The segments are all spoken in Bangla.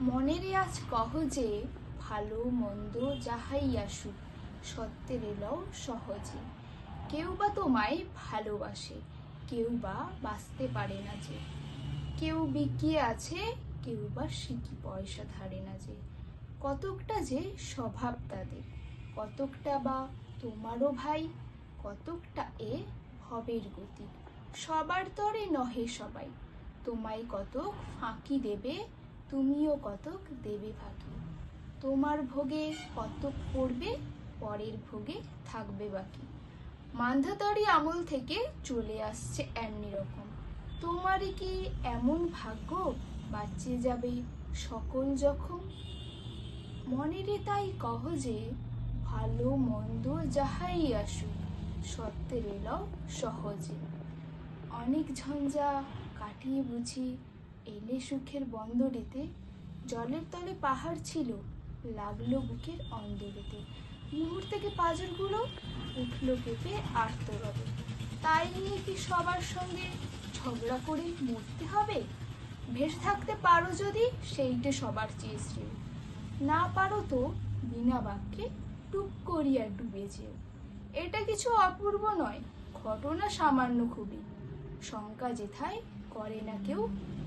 মনেরে আজ কহ যে, ভালো মন্দ যাহাই আসুক সত্যের এলাও সহজে। কেউ বা তোমায় ভালোবাসে, কেউ বা বাঁচতে পারে না যে। কেউ বিকিয়ে আছে, কেউ বা শিকি পয়সা ধারে না যে। কতকটা যে স্বভাব তাদের, কতকটা বা তোমারও ভাই, কতকটা এ ভবের গতি। সবার তরে নহে সবাই, তোমায় কতক ফাঁকি দেবে তুমিও কতক দেবে ফাঁকি তোমার ভোগে কতক পড়বে, পরের ভোগে থাকবে বাকি। মান্ধাতারি আমল থেকে চলে আসছে এমনি রকম। তোমারই কি এমন ভাগ্য বাঁচিয়ে যাবে সকল যখন মনেরে তাই কহ যে, ভালো মন্দ যাহাই আসুক, সত্যের এলাও সহজে। অনেক ঝঞ্ঝা কাটিয়ে বুঝি এলে সুখের বন্দরেতে, জলের তলে পাহাড় ছিল, লাগল বুকের অন্দরেতে। মুহূর্তে পাজরগুলো উঠল কেঁপে আর্তরবে। তাই নিয়ে কি সবার সঙ্গে ঝগড়া করে মরতে হবে? ভেসে থাকতে পারো যদি, সেইটে সবার চেয়ে শ্রেয়। না পারো তো, বিনা বাক্যে টুক করিয়া ডুবে যেও। এটা কিছু অপূর্ব নয়, ঘটনা সামান্য খুবই। শঙ্কা যেথায়, করে না কেউ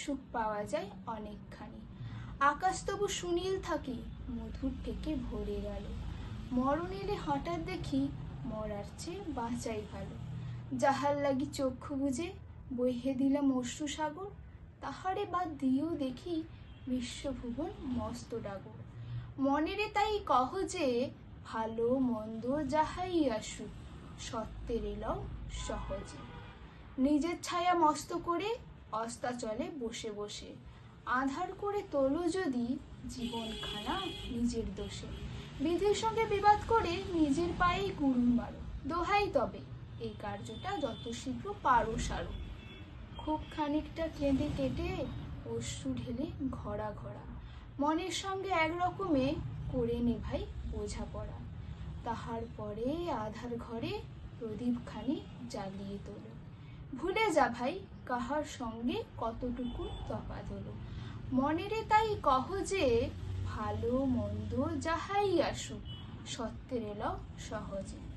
সুখ পাওয়া যায় অনেকখানি। আকাশ তবু সুনীল থাকি মধুর থেকে ভরে গেল। মরণ এলে হঠাৎ দেখি মরার চেয়ে বাঁচাই ভালো। যাহার লাগি চক্ষু বুঝে বইহে দিলাম অশ্রু সাগর, তাহারে বাদ দিয়েও দেখি বিশ্বভুবন মস্ত ডাগর। মনেরে তাই কহ যে, ভালো মন্দ যাহাই আসুক, সত্যের এলাও সহজে। নিজের ছায়া মস্ত করে অস্তাচলে বসে বসে। আধার করে তোলো যদি জীবন জীবনখানা নিজের দোষে। বিধির সঙ্গে বিবাদ করে নিজের পায়েই গুরুন মারো। দোহাই তবে, এই কার্যটা যত শীঘ্র পারো সারো। খুব খানিকটা কেঁদে কেটে অশ্রু ঢেলে ঘরা ঘরা মনের সঙ্গে একরকমে করে নে ভাই বোঝাপড়া। তাহার পরে আধার ঘরে প্রদীপখানি জ্বালিয়ে তোলো। ভুলে যা ভাই কাহার সঙ্গে কতটুকু তফাত হলো? মনেরে তাই কহ যে, ভালো মন্দ যাহাই আসুক, সত্যের এল সহজে।